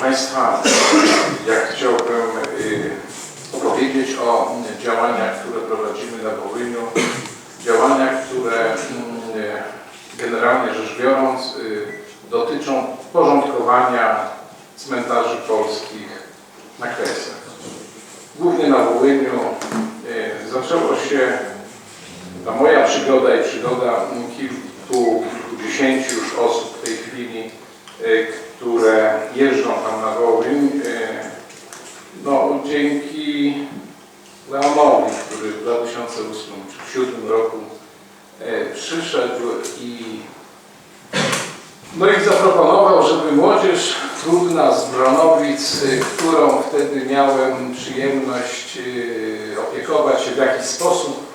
Państwa, ja chciałbym y, powiedzieć o działaniach, które prowadzimy na Wołyniu. Działania, które mm, generalnie rzecz biorąc y, dotyczą porządkowania cmentarzy polskich na Kresach. Głównie na Wołyniu y, zaczęło się ta moja przygoda i przygoda kilku, kilkudziesięciu już osób w tej chwili, które jeżdżą tam na Wołyń, y, no dzięki Leonowi, który w 2008 czy 2007 roku y, przyszedł i no i zaproponował, żeby młodzież trudna z Bronowic, y, którą wtedy miałem przyjemność opiekować się w jakiś sposób,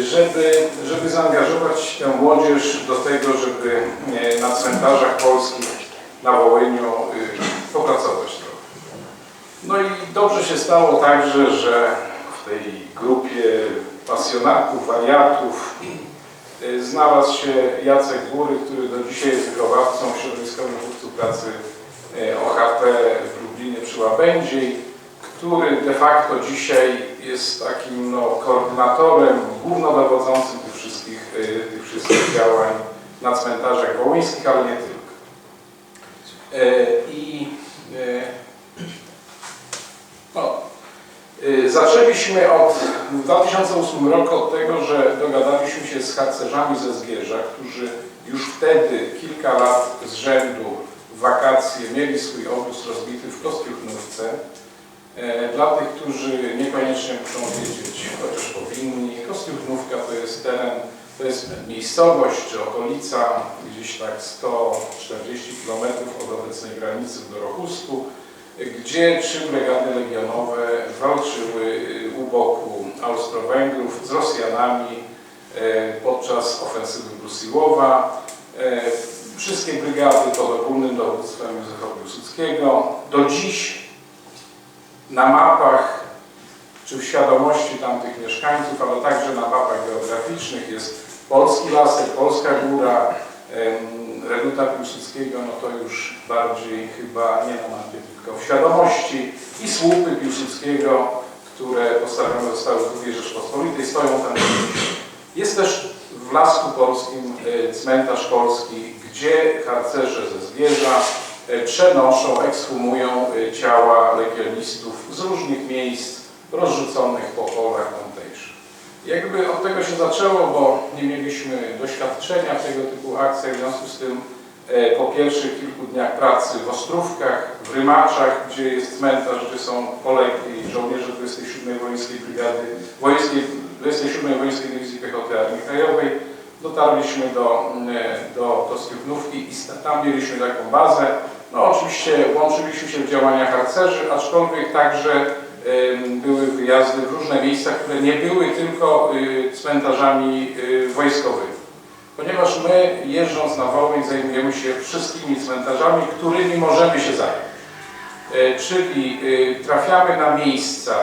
żeby, żeby zaangażować tę młodzież do tego, żeby na cmentarzach polskich na Wołyniu y, popracować trochę. No i dobrze się stało także, że w tej grupie pasjonatów, wariatów y, znalazł się Jacek Góry, który do dzisiaj jest wychowawcą środowiskowym chłopców pracy y, OHP w Lublinie przy Łabędziej, który de facto dzisiaj jest takim no, koordynatorem, głównodowodzącym tych wszystkich, tych wszystkich działań na cmentarzach wołyńskich, ale nie tylko. E, I no, zaczęliśmy od, w 2008 roku od tego, że dogadaliśmy się z harcerzami ze Zgierza, którzy już wtedy kilka lat z rzędu w wakacje mieli swój obóz rozbity w Kostiuchnówce. Dla tych, którzy niekoniecznie muszą wiedzieć, chociaż powinni, Kostiuchnówka to jest teren, to jest miejscowość czy okolica gdzieś tak 140 km od obecnej granicy w Dorochusku, gdzie trzy brygady legionowe walczyły u boku Austro-Węgrów z Rosjanami e, podczas ofensywy Brusiłowa. E, Wszystkie brygady pod ogólnym dowództwem Józefa Piłsudskiego. Do dziś na mapach czy w świadomości tamtych mieszkańców, ale także na mapach geograficznych jest Polski Lasek, Polska Góra, em, Reduta Piłsudskiego, no to już bardziej chyba nie na mapie, tylko w świadomości i słupy Piłsudskiego, które postawione zostały w II Rzeczpospolitej, stoją tam. Jest też w Lasku Polskim e, cmentarz polski, gdzie harcerze ze Zgierza e, przenoszą, ekshumują e, ciała legionistów z różnych miejsc rozrzuconych po polach. Jakby od tego się zaczęło, bo nie mieliśmy doświadczenia w tego typu akcjach, w związku z tym e, po pierwszych kilku dniach pracy w Ostrówkach, w Rymaczach, gdzie jest cmentarz, gdzie są polegli żołnierze 27 Wojenskiej Brygady, Wojenskiej, 27 Wojenskiej Dywizji Piechoty Armii Krajowej, dotarliśmy do, mm, do Kostiuchnówki i sta- tam mieliśmy taką bazę. No oczywiście łączyliśmy się w działania harcerzy, aczkolwiek także były wyjazdy w różne miejsca, które nie były tylko y, cmentarzami y, wojskowymi. Ponieważ my jeżdżąc na Wołyń zajmujemy się wszystkimi cmentarzami, którymi możemy się zająć. E, Czyli y, trafiamy na miejsca,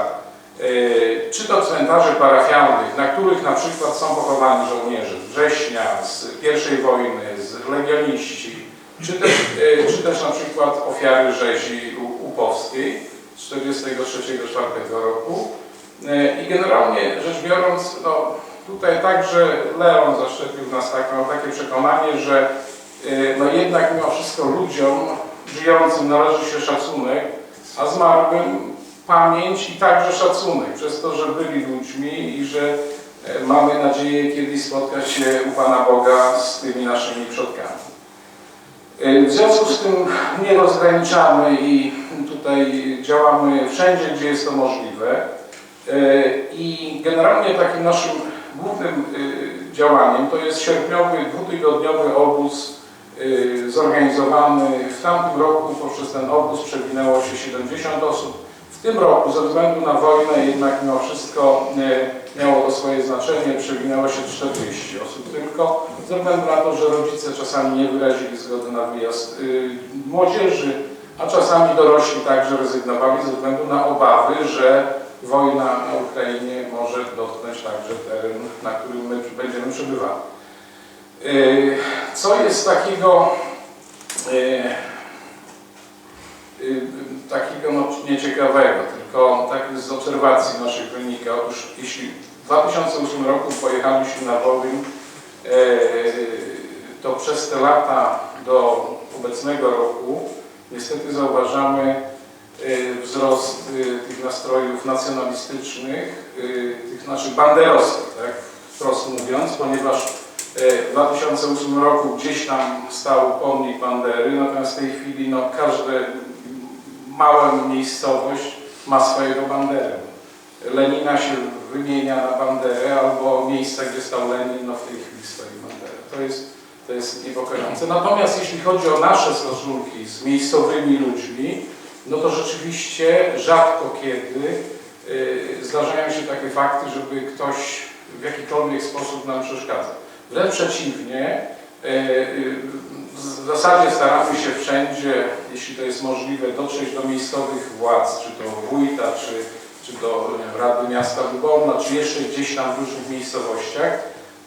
e, czy to cmentarzy parafialnych, na których na przykład są pochowani żołnierze z września, z I wojny, z legioniści, czy też, e, czy też na przykład ofiary rzezi Upowskiej z 43-44 roku. E, I generalnie rzecz biorąc, no, tutaj także Leon zaszczepił nas tak, miał takie przekonanie, że e, no jednak mimo wszystko ludziom żyjącym należy się szacunek, a zmarłym pamięć i także szacunek przez to, że byli ludźmi i że e, mamy nadzieję kiedyś spotkać się u Pana Boga z tymi naszymi przodkami. W związku z tym nie rozgraniczamy i tutaj działamy wszędzie, gdzie jest to możliwe. E, I generalnie takim naszym głównym e, działaniem to jest sierpniowy, dwutygodniowy obóz e, zorganizowany w tamtym roku. Poprzez ten obóz przewinęło się 70 osób. W tym roku ze względu na wojnę jednak mimo wszystko miało to swoje znaczenie, przewinęło się 40 osób tylko, ze względu na to, że rodzice czasami nie wyrazili zgody na wyjazd młodzieży, a czasami dorośli także rezygnowali ze względu na obawy, że wojna na Ukrainie może dotknąć także teren, na którym my będziemy przebywali. Y, Co jest takiego y, y, ciekawego, tylko tak z obserwacji naszych wynika. Otóż jeśli w 2008 roku pojechaliśmy na Wołyń, to przez te lata do obecnego roku niestety zauważamy e, wzrost e, tych nastrojów nacjonalistycznych, e, tych naszych banderowskich, tak, wprost mówiąc, ponieważ w 2008 roku gdzieś tam stał pomnik Bandery, natomiast w tej chwili no, każda mała miejscowość ma swojego Banderę. Lenina się wymienia na Banderę, albo miejsca, gdzie stał Lenin, no w tej chwili stoi Banderę. To jest, to jest niepokojące. Natomiast jeśli chodzi o nasze stosunki z miejscowymi ludźmi, no to rzeczywiście rzadko kiedy y, zdarzają się takie fakty, żeby ktoś w jakikolwiek sposób nam przeszkadzał. Wręcz przeciwnie, y, y, w zasadzie staramy się wszędzie, jeśli to jest możliwe, dotrzeć do miejscowych władz, czy to wójta, czy, czy do Rady Miasta Luborna, czy jeszcze gdzieś tam w różnych miejscowościach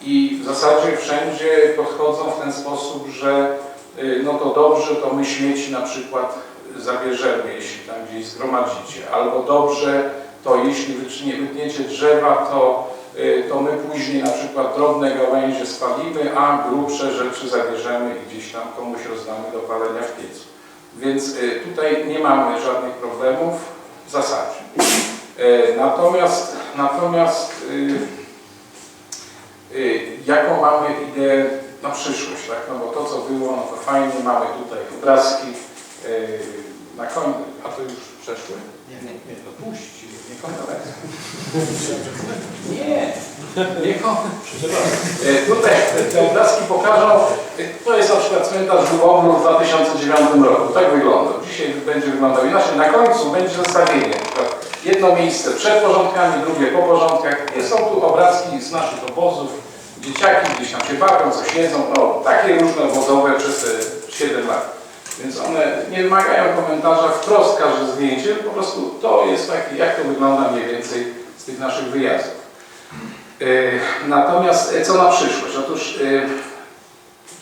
i w zasadzie wszędzie podchodzą w ten sposób, że y, no to dobrze, to my śmieci na przykład zabierzemy, jeśli tam gdzieś zgromadzicie, albo dobrze, to jeśli wytnie- wytniecie drzewa, to, y, to my później na przykład drobne gałęzie spalimy, a grubsze rzeczy zabierzemy i gdzieś tam komuś rozdamy do palenia w piecu. Więc y, tutaj nie mamy żadnych problemów w zasadzie. Natomiast, natomiast jaką mamy ideę na przyszłość, tak? No bo to co było, no to fajnie, mamy tutaj obrazki y, na końcu, a to już przeszły? Nie, nie, nie, to puść, nie konferencja. Nie, nie konferencja. E, Tutaj te obrazki pokażą, to jest na przykład cmentarz Żułowlu w 2009 roku, tak wygląda. Dzisiaj będzie wyglądał inaczej. Na końcu będzie zestawienie. Jedno miejsce przed porządkami, drugie po porządkach. Są tu obrazki z naszych obozów. Dzieciaki gdzieś tam się bawią, coś jedzą. No, takie różne obozowe przez te 7 lat. Więc one nie wymagają komentarza wprost każde zdjęcie, po prostu to jest taki, jak to wygląda mniej więcej z tych naszych wyjazdów. E, Natomiast e, co na przyszłość? Otóż e,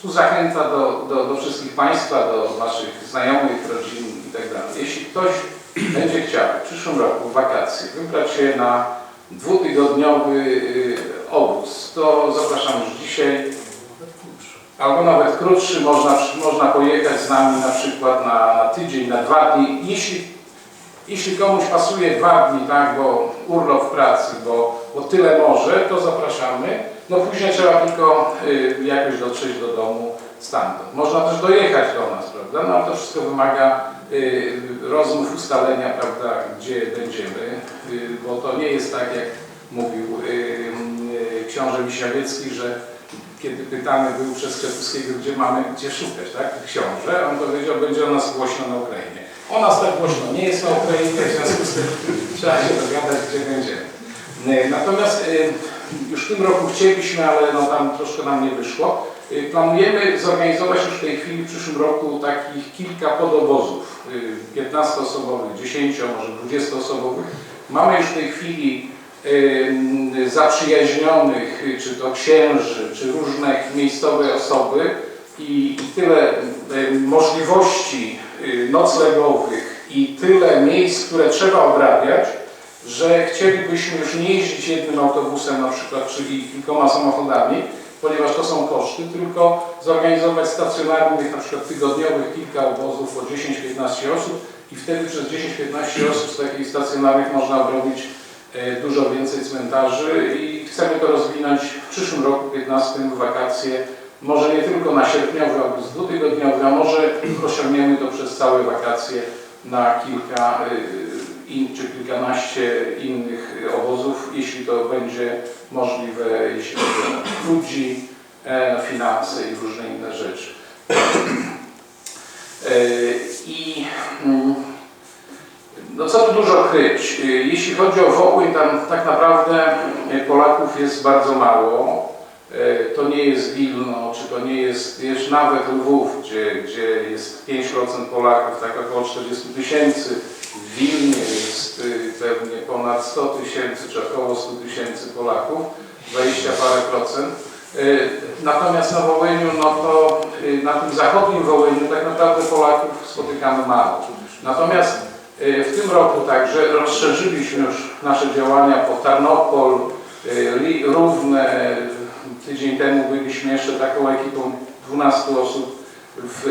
tu zachęta do, do, do wszystkich Państwa, do Waszych znajomych, rodzin i tak. Jeśli ktoś będzie chciał w przyszłym roku w wakacje wybrać się na dwutygodniowy y, obóz, to zapraszam już dzisiaj. Albo nawet krótszy, można, można pojechać z nami na przykład na, na tydzień, na dwa dni. Jeśli, jeśli komuś pasuje dwa dni, tak, bo urlop w pracy, bo, bo tyle może, to zapraszamy. No później trzeba tylko y, jakoś dotrzeć do domu stamtąd. Można też dojechać do nas, prawda? No ale to wszystko wymaga rozmów, ustalenia, prawda, gdzie będziemy, y, bo to nie jest tak, jak mówił y, y, książę Wiślawiecki, że kiedy pytany był przez Skrzetuskiego, gdzie mamy, gdzie szukać, tak, książę, on powiedział, będzie o nas głośno na Ukrainie. O nas tak głośno nie jest na Ukrainie, w związku z tym trzeba się dogadać, gdzie będziemy. Y, Natomiast y, już w tym roku chcieliśmy, ale no tam troszkę nam nie wyszło. Y, Planujemy zorganizować już w tej chwili w przyszłym roku takich kilka podobozów, y, 15-osobowych, 10, może 20-osobowych. Mamy już w tej chwili y, zaprzyjaźnionych, y, czy to księży, czy różne miejscowe osoby i, tyle y, możliwości y, noclegowych i tyle miejsc, które trzeba obrabiać, że chcielibyśmy już nie jeździć jednym autobusem na przykład, czyli kilkoma samochodami, ponieważ to są koszty, tylko zorganizować stacjonarnych, na przykład tygodniowych kilka obozów po 10-15 osób i wtedy przez 10-15 osób z takich stacjonarnych można obrobić e, dużo więcej cmentarzy i chcemy to rozwinąć w przyszłym roku 15 w wakacje, może nie tylko na sierpniowy obóz dwutygodniowy, a może osiągniemy to przez całe wakacje na kilka y, in, czy kilkanaście innych obozów, jeśli to będzie możliwe, jeśli chodzi o ludzi, e, finanse i różne inne rzeczy. E, I mm, no co tu dużo kryć? E, Jeśli chodzi o Wołyń, tam tak naprawdę Polaków jest bardzo mało. E, To nie jest Wilno, czy to nie jest, wiesz, nawet Lwów, gdzie, gdzie jest 5% Polaków, tak około 40 tysięcy. W Wilnie jest y, pewnie ponad 100 tysięcy, czy około 100 tysięcy Polaków, 20 parę procent. Y, Natomiast na Wołyniu, no to y, na tym zachodnim Wołyniu tak naprawdę Polaków spotykamy mało. Natomiast Y, W tym roku także rozszerzyliśmy już nasze działania po Tarnopol, Równe. Tydzień temu byliśmy jeszcze taką ekipą 12 osób w,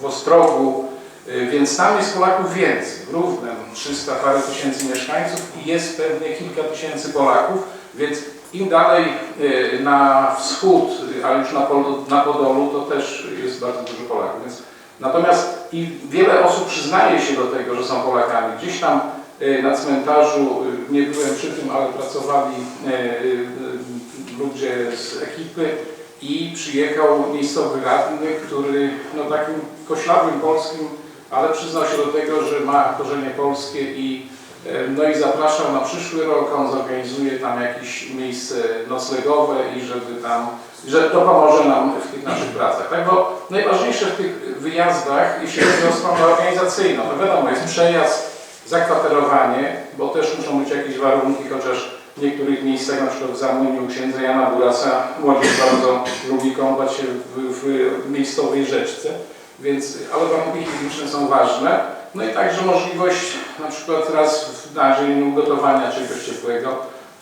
w Ostrogu, y, więc tam jest Polaków więcej. Równem 300 parę tysięcy mieszkańców i jest pewnie kilka tysięcy Polaków, więc im dalej y, na wschód, a już na, Polu, na Podolu, to też jest bardzo dużo Polaków. Więc, natomiast i wiele osób przyznaje się do tego, że są Polakami. Gdzieś tam y, na cmentarzu, nie byłem przy tym, ale pracowali ludzie z ekipy i przyjechał miejscowy radny, który no takim koślawym polskim, ale przyznał się do tego, że ma korzenie polskie i e, no i zapraszał na przyszły rok, on zorganizuje tam jakieś miejsce noclegowe i żeby tam, że to pomoże nam w tych naszych pracach. Tak, bo najważniejsze w tych wyjazdach, jeśli chodzi o stronę organizacyjną, no wiadomo, jest przejazd, zakwaterowanie, bo też muszą być jakieś warunki, chociaż w niektórych miejscach, na przykład w Zamłyniu księdza Jana Burasa, młodzież bardzo lubi kąpać się w, w miejscowej rzeczce, więc, ale warunki higieniczne są ważne. No i także możliwość na przykład raz na dzień ugotowania czegoś ciepłego,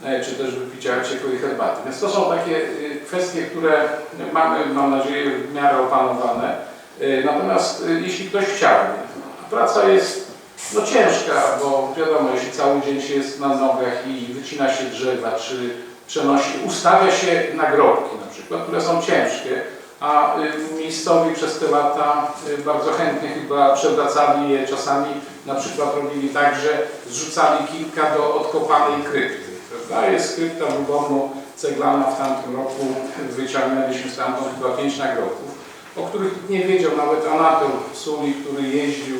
e, czy też wypicia ciepłej herbaty. Więc to są takie y, kwestie, które mamy, mam nadzieję, w miarę opanowane. Y, Natomiast jeśli ktoś chciałby, praca jest no ciężka, bo wiadomo, jeśli cały dzień się jest na nogach i wycina się drzewa, czy przenosi, ustawia się nagrobki na przykład, które są ciężkie, a y, miejscowi przez te lata y, bardzo chętnie chyba przewracali je, czasami na przykład robili tak, że zrzucali kilka do odkopanej krypty. Prawda? Jest krypta Lubomu ceglana w tamtym roku, wyciągnęliśmy stamtąd chyba pięć nagrobków, o których nie wiedział nawet Anatol Suli, który jeździł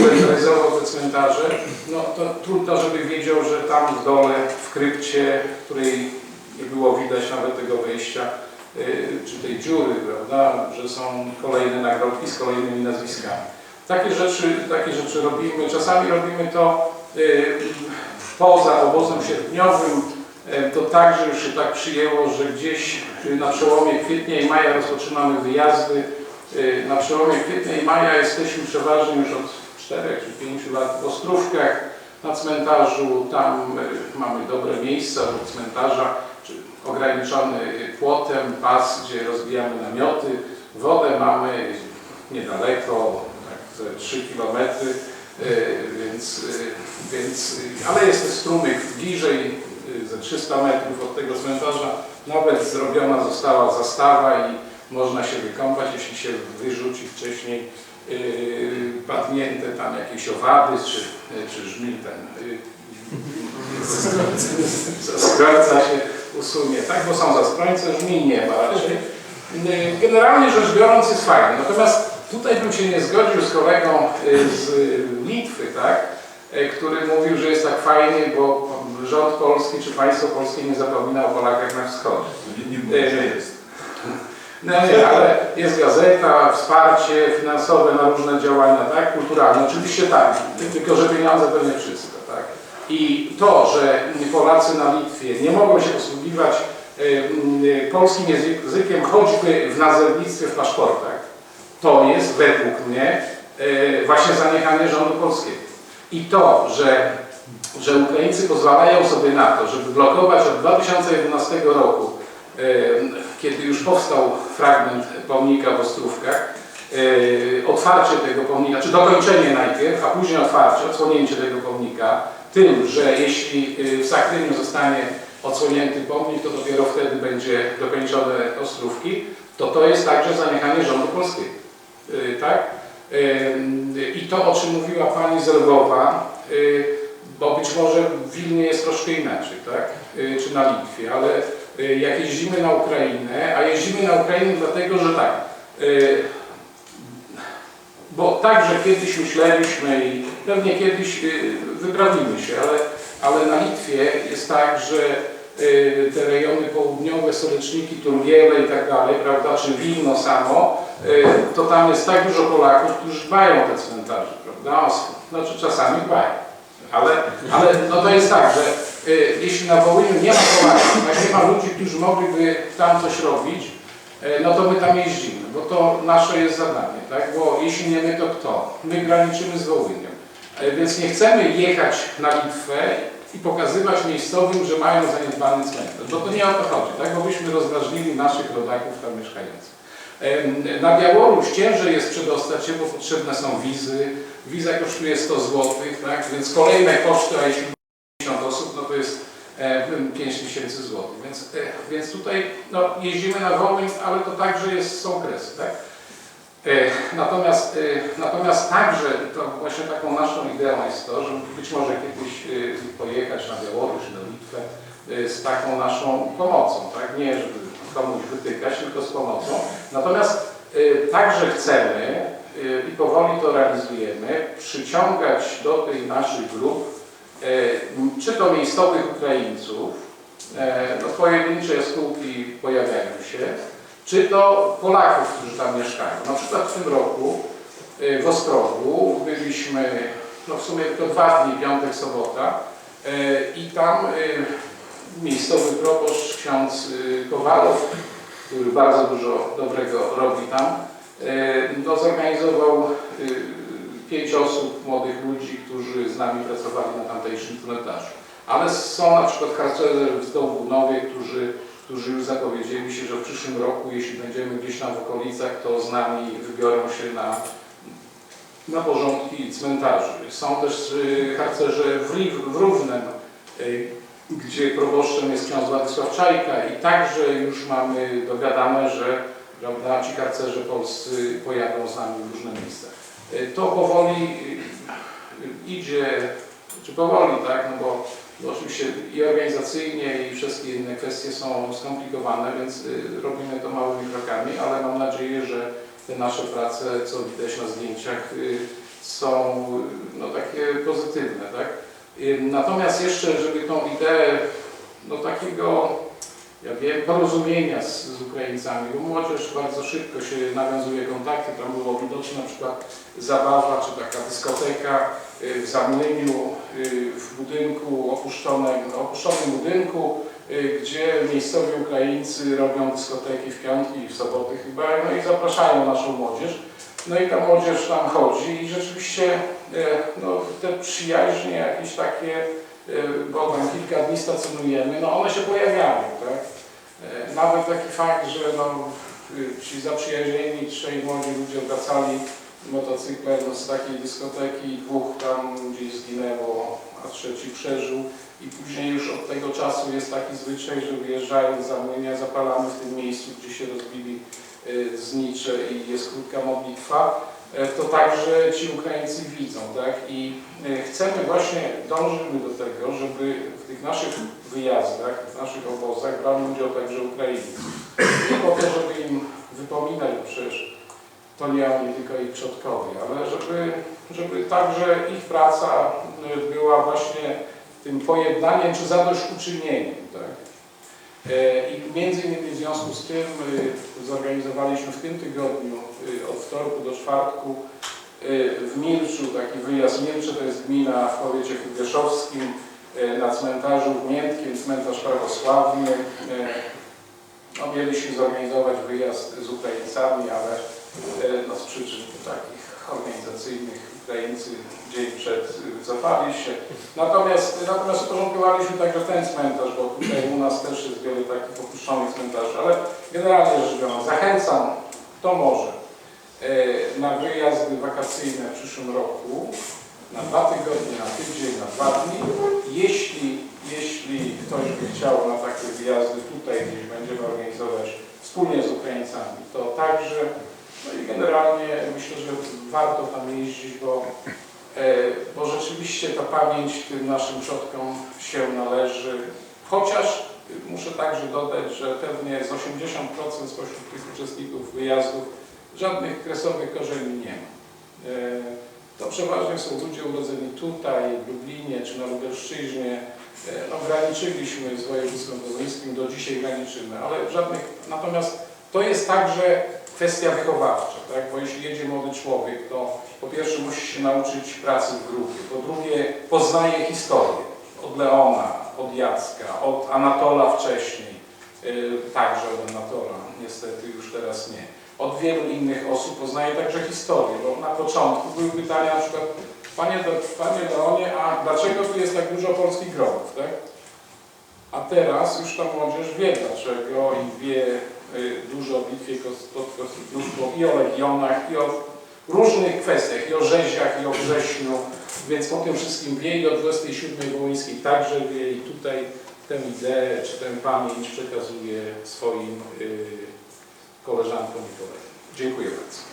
inwentaryzował te cmentarze, no to trudno, żeby wiedział, że tam w dole, w krypcie, której nie było widać nawet tego wejścia, y, czy tej dziury, prawda, że są kolejne nagrobki z kolejnymi nazwiskami. Takie rzeczy, takie rzeczy robimy. Czasami robimy to y, poza obozem sierpniowym. Y, To także już się tak przyjęło, że gdzieś na przełomie kwietnia i maja rozpoczynamy wyjazdy. Y, Na przełomie kwietnia i maja jesteśmy przeważnie już od 4 czy 5 lat w Ostrówkach na cmentarzu. Tam y, mamy dobre miejsca do cmentarza, ograniczony płotem, pas, gdzie rozbijamy namioty. Wodę mamy niedaleko, tak ze 3 km, więc, y, więc, y, ale jest strumyk bliżej, ze 300 metrów od tego cmentarza. Nawet zrobiona została zastawa i można się wykąpać, jeśli się wyrzuci wcześniej yy, padnięte tam jakieś owady czy, czy żmij ten yy, zaskrońca się usunie, tak? Bo są zaskrońce, żmij nie ma raczej. Yy, Generalnie rzecz biorąc jest fajnie, natomiast tutaj bym się nie zgodził z kolegą yy, z Litwy, tak? Yy, który mówił, że jest tak fajnie, bo rząd polski czy państwo polskie nie zapomina o Polakach na wschodzie. Nie, nie że jest. No nie, ale jest gazeta, wsparcie finansowe na różne działania, tak, kulturalne. Oczywiście tak, tylko że pieniądze to nie wszystko, tak. I to, że Polacy na Litwie nie mogą się posługiwać y, y, polskim językiem choćby w nazewnictwie w paszportach, to jest według mnie y, właśnie zaniechanie rządu polskiego. I to, że, że Ukraińcy pozwalają sobie na to, żeby blokować od 2011 roku e, kiedy już powstał fragment pomnika w Ostrówkach, e, otwarcie tego pomnika, czy dokończenie najpierw, a później otwarcie, odsłonięcie tego pomnika, tym, że jeśli e, w Sakryniu zostanie odsłonięty pomnik, to dopiero wtedy będzie dokończone Ostrówki, to to jest także zaniechanie rządu polskiego. E, Tak? I to, o czym mówiła Pani z Lwowa, bo być może w Wilnie jest troszkę inaczej, tak? Czy na Litwie, ale jak jeździmy na Ukrainę, a jeździmy na Ukrainę dlatego, że tak, y, bo także kiedyś myśleliśmy i pewnie kiedyś y, wyprawimy się, ale, ale na Litwie jest tak, że y, te rejony południowe, Soleczniki, Turgiele i tak dalej, prawda, czy Wilno samo, y, to tam jest tak dużo Polaków, którzy dbają o te cmentarze, prawda, znaczy czasami dbają. Ale, ale no to jest tak, że y, jeśli na Wołyniu nie ma Polaków, a nie ma ludzi, którzy mogliby tam coś robić, e, no to my tam jeździmy, bo to nasze jest zadanie, tak? Bo jeśli nie my, to kto? My graniczymy z Wołynią. E, Więc nie chcemy jechać na Litwę i pokazywać miejscowym, że mają zaniedbany cmentarz. Bo to nie o to chodzi, tak? Bo byśmy rozdrażnili naszych rodaków tam mieszkających. Na Białoruś ciężej jest przedostać się, bo potrzebne są wizy. Wiza kosztuje 100 zł, tak? Więc kolejne koszty, a jeśli E, 5000 zł. Więc, e, więc tutaj no, jeździmy na wolnym, ale to także jest, są kresy. Tak? E, natomiast, natomiast także to właśnie taką naszą ideą jest to, żeby być może kiedyś pojechać na Białoruś, na Litwę z taką naszą pomocą, tak? Nie, żeby komuś wytykać, tylko z pomocą. Natomiast także chcemy i powoli to realizujemy, przyciągać do tych naszych grup czy to miejscowych Ukraińców, e, no pojedyncze jaskółki pojawiają się, czy to Polaków, którzy tam mieszkają. Na przykład w tym roku y, w Ostrogu byliśmy, no w sumie tylko dwa dni, piątek, sobota i tam miejscowy proboszcz, ksiądz Kowalow, który bardzo dużo dobrego robi tam, no zorganizował pięć osób, młodych ludzi, którzy z nami pracowali na tamtejszym cmentarzu. Ale są na przykład harcerze w Dołbunowie, którzy którzy już zapowiedzieli się, że w przyszłym roku, jeśli będziemy gdzieś tam w okolicach, to z nami wybiorą się na, na porządki cmentarzy. Są też y, harcerze w, w Równem, y, gdzie proboszczem jest ksiądz Władysław Czajka i także już mamy dogadane, że prawda, ci harcerze polscy pojadą z nami w różne miejsca. Y, To powoli y, y, idzie, czy powoli, tak, no bo bo oczywiście i organizacyjnie i wszystkie inne kwestie są skomplikowane, więc robimy to małymi krokami, ale mam nadzieję, że te nasze prace, co widać na zdjęciach, są no, takie pozytywne. Tak? Natomiast jeszcze, żeby tą ideę no, takiego, ja wiem, porozumienia z, z Ukraińcami, bo młodzież bardzo szybko się nawiązuje kontakty, tam było widoczne na przykład zabawa, czy taka dyskoteka y, w Zamyniu, y, w budynku opuszczonym, opuszczonym budynku, y, gdzie miejscowi Ukraińcy robią dyskoteki w piątki i w soboty chyba, no i zapraszają naszą młodzież. No i ta młodzież tam chodzi i rzeczywiście no, te przyjaźnie jakieś takie, bo tam kilka dni stacjonujemy, no one się pojawiają, tak? E, Nawet taki fakt, że no, y, ci zaprzyjaźnieni trzej młodzi ludzie wracali motocyklem no, z takiej dyskoteki, dwóch tam gdzieś zginęło, a trzeci przeżył. I później już od tego czasu jest taki zwyczaj, że wyjeżdżając za młynia zapalamy w tym miejscu, gdzie się rozbili y, znicze i jest krótka modlitwa. E, To także ci Ukraińcy widzą, tak? I y, chcemy właśnie, dążymy do tego, żeby w tych naszych wyjazdach, w naszych obozach brali udział także Ukraińcy. Nie po to, żeby im wypominać, przecież to nie oni, tylko ich przodkowie, ale żeby, żeby także ich praca y, była właśnie tym pojednaniem czy zadośćuczynieniem. Tak? E, I między innymi w związku z tym zorganizowaliśmy w tym tygodniu od wtorku do czwartku y, w Milczu, taki wyjazd Milcze, to jest gmina w powiecie hybieszowskim, y, na cmentarzu w Miętkiem, cmentarz prawosławny. Y, No, mieliśmy zorganizować wyjazd z Ukraińcami, ale no, z przyczyn takich organizacyjnych Ukraińcy dzień przed y, wycofali się. Natomiast, natomiast uporządkowaliśmy także ten cmentarz, bo tutaj u nas też jest wiele takich opuszczonych cmentarzy, ale generalnie rzecz biorąc zachęcam, kto może, na wyjazdy wakacyjne w przyszłym roku, na dwa tygodnie, na tydzień, na dwa dni. Jeśli, jeśli ktoś by chciał na takie wyjazdy tutaj gdzieś będziemy organizować wspólnie z Ukraińcami, to także, no i generalnie myślę, że warto tam jeździć, bo, e, bo rzeczywiście ta pamięć tym naszym przodkom się należy, chociaż muszę także dodać, że pewnie z 80% spośród tych uczestników wyjazdów żadnych kresowych korzeni nie ma. E, to przeważnie są ludzie urodzeni tutaj, w Lublinie czy na Lubelszczyźnie. E, No, z województwem wołyńskim, do dzisiaj graniczymy, ale żadnych. Natomiast to jest także kwestia wychowawcza, tak? bo jeśli jedzie młody człowiek, to po pierwsze musi się nauczyć pracy w grupie, po drugie poznaje historię od Leona, od Jacka, od Anatola wcześniej, y, także od donatora, niestety już teraz nie. Od wielu innych osób poznaję także historię, bo na początku były pytania na przykład Panie, Panie Leonie, a dlaczego tu jest tak dużo polskich grobów, tak? A teraz już ta młodzież wie dlaczego i wie y, dużo o bitwie pod i o legionach, i o różnych kwestiach, i o rzeziach, i o wrześniu, więc o tym wszystkim wie i o 27 Wołyńskiej także wie i tutaj tę ideę czy tę pamięć przekazuje swoim y, koleżankom i kolegom. Dziękuję bardzo.